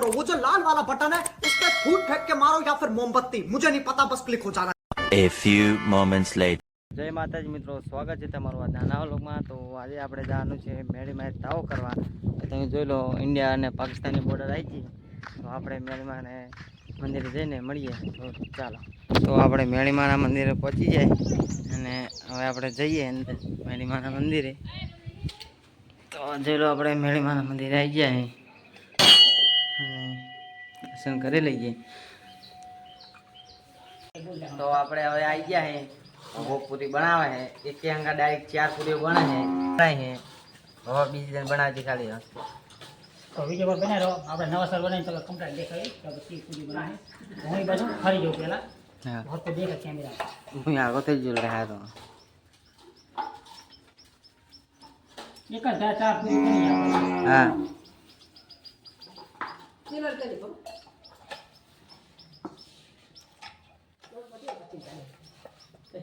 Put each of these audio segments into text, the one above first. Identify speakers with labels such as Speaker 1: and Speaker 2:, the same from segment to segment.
Speaker 1: Subscribe करो वो जो लाल वाला बटन है उस पर फूट फेंक के मारो या फिर मोमबत्ती मुझे नहीं पता बस क्लिक हो जाना
Speaker 2: A few moments later.
Speaker 3: જય માતાજી મિત્રો સ્વાગત છે તમારું આ નાના વ્લોગમાં તો આજે આપણે જવાનું છે મેળીમાં તાવો કરવા તો તમે જોઈ લો ઇન્ડિયા અને પાકિસ્તાનની બોર્ડર આવી ગઈ તો આપણે મેળીમાં ને મંદિરે જઈને મળીએ તો ચાલો તો આપણે મેળીમાના મંદિરે પહોંચી જાય અને હવે આપણે જઈએ અંદર મેળીમાના મંદિરે તો જોઈ લો આપણે મેળીમાના મંદિરે આવી ગયા અહીં અને દર્શન કરી લઈએ તો આપણે હવે આવી ગયા હે ભોગ પૂરી બનાવે હે એક અંગા ડાયરેક્ટ ચાર પૂરી બને હે બનાય હે હવે બીજી દિન બનાવતી ખાલી હે
Speaker 4: તો વિડીયો પર બનાવી રહો આપણે નવા સર બનાવી તો કમ્પ્લીટ દેખાય તો પછી સુધી બનાવે હું એ બાજુ ફરી જાઉં પહેલા
Speaker 3: હા
Speaker 4: હોત તો દેખાય કેમેરા
Speaker 3: હું આગળ થઈ ગયો રહ્યા તો
Speaker 4: એક જ ચાર ચાર પૂરી કરી આપણે
Speaker 3: હા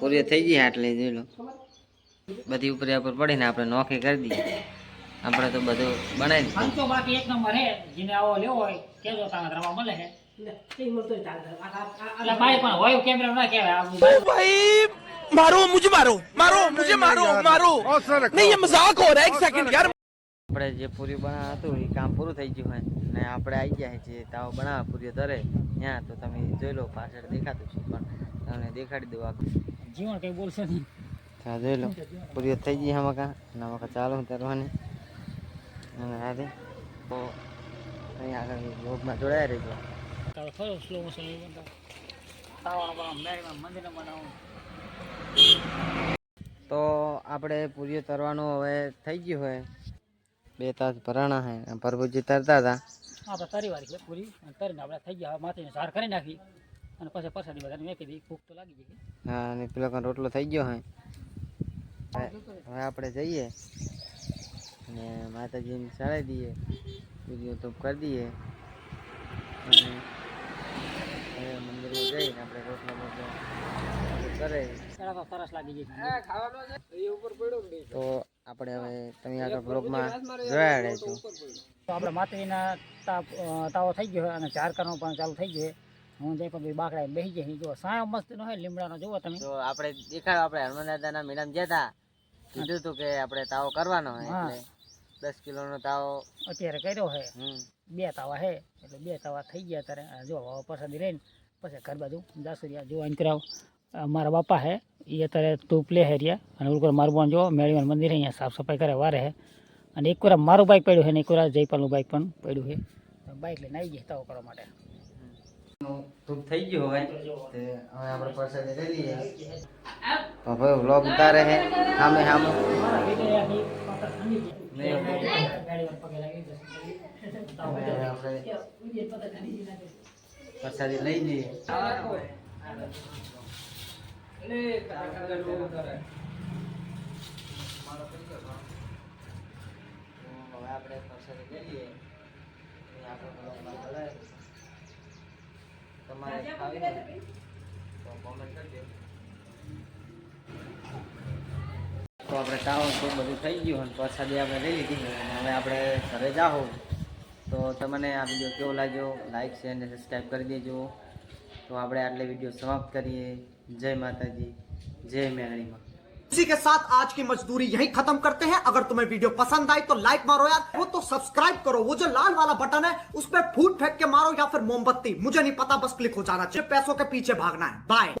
Speaker 3: પૂરી થઈ ગઈ આટલી જોઈ લો બધી ઉપર ઉપર પડીને આપણે નોખી કરી દઈએ આપણે તો બધું બનાવી દીધું
Speaker 4: આમ તો બાકી એક નંબર હે જેને આવો લેવો હોય કેજો તારે રવા મળે હે એટલે ભાઈ પણ હોય કેમેરા ના કહેવાય આ ભાઈ
Speaker 5: मारो मुझे मारो मारो मुझे मारो मारो नहीं ये मजाक हो रहा है एक सेकंड यार
Speaker 3: આપણે જે પૂરી બનાવ હતું એ કામ પૂરું થઈ ગયું હોય ને આપણે આવી ગયા જે તાવ બનાવવા પૂરીઓ ધરે ત્યાં તો તમે જોઈ લો પાછળ દેખાતું છે પણ તમને દેખાડી દઉં આખું
Speaker 4: જીવન કંઈ બોલશે નહીં.
Speaker 3: હા જોઈ લો પૂરીઓ થઈ ગઈ આમાં મકા અને આમાં કા ચાલુ કરવાની. અને હારે તો અહીં આગળ રોગમાં જોડાયા રહેજો.
Speaker 4: તારો ખરો સ્લો મોશન બનાવો મંદિર બનાવો.
Speaker 3: તો આપણે પૂરીઓ તરવાનું હવે થઈ ગયું હોય. બે તાસ ભરાણા હે પ્રભુજી તરતા હતા
Speaker 4: આપણે તારી વાર છે પૂરી. અને તરીને આપણે થઈ ગયા માથે સાર કરી નાખી. અને પછી પરસાદી બધાને મેકી દી ભૂખ તો લાગી ગઈ.
Speaker 3: હા અને પેલો કાં રોટલો થઈ ગયો હે. હવે આપણે જઈએ. અને માતાજીને ચડાવી દઈએ. પૂરીઓ તો કરી દઈએ. અને મંદિરમાં જઈને આપણે રોટલો બોટલો કરે
Speaker 4: સરસ લાગી ગઈ
Speaker 3: તો આપણે હવે તમે આગળ બ્લોગમાં જોયા રહેજો
Speaker 4: તો આપણે માતાજીના તાપ તાવો થઈ ગયો હોય અને ચાર કરવાનો પણ ચાલુ થઈ ગયો હું જઈ પણ બાકડા બેસી જાય જો સાયો મસ્ત નો હોય લીમડાનો જોવો તમે.
Speaker 3: તો આપણે દેખાડો આપણે હનુમાન દાદાના મેડમ ગયા હતા કીધું હતું કે આપણે તાવો કરવાનો હોય
Speaker 4: હા.
Speaker 3: એટલે દસ કિલોનો તાવો.
Speaker 4: અત્યારે કર્યો છે
Speaker 3: હમ.
Speaker 4: બે તાવા છે એટલે બે તાવા થઈ ગયા ત્યારે જો પસંદ રહીને પછી ઘર બાજુ દાસુરિયા જો અહીં કરાવ. આ મારા બાપા છે એ અત્યારે ટૂપ લે છે રહ્યા અને ઓલું મારું પણ જો મેળીમાં મંદિર છે, અહીંયા સાફ સફાઈ કરે વારે છે અને એક વાર મારું બાઇક પડ્યું છે ને એક વાર જયપાલનું બાઇક પણ પડ્યું છે બાઇક લઈને આવી ગયા તાવો કરવા માટે
Speaker 3: ધૂપ થઈ ગયું હવે તે હવે આપણે પ્રસાદી લઈ લઈએ તો હવે વ્લોગ ઉતારે છે સામે સામે હવે આપણે પ્રસાદી લઈ લઈએ તો હવે આપણે બ્લોગમાં જોડાય. તમારે ખાવી તો કોમેન્ટ કરજો તો આપણે ટાઉન તો બધું થઈ ગયું અને પ્રસાદી આપણે લઈ લીધી અને હવે આપણે ઘરે જાઓ તો તમને આ વીડિયો કેવો લાગ્યો? લાઈક શેર અને સબસ્ક્રાઈબ કરી દેજો. તો આપણે આટલે વીડિયો સમાપ્ત કરીએ. जय माता जी जय मेहरी माँ।
Speaker 1: इसी के साथ आज की मजदूरी यही खत्म करते हैं। अगर तुम्हें वीडियो पसंद आई तो लाइक मारो यार, वो तो सब्सक्राइब करो। वो जो लाल वाला बटन है, उस पर फूट फेंक के मारो या फिर मोमबत्ती। मुझे नहीं पता, बस क्लिक हो जाना चाहिए। पैसों के पीछे भागना है। बाय